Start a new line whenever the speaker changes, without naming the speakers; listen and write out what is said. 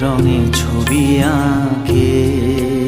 রঙে ছবি আঁকে।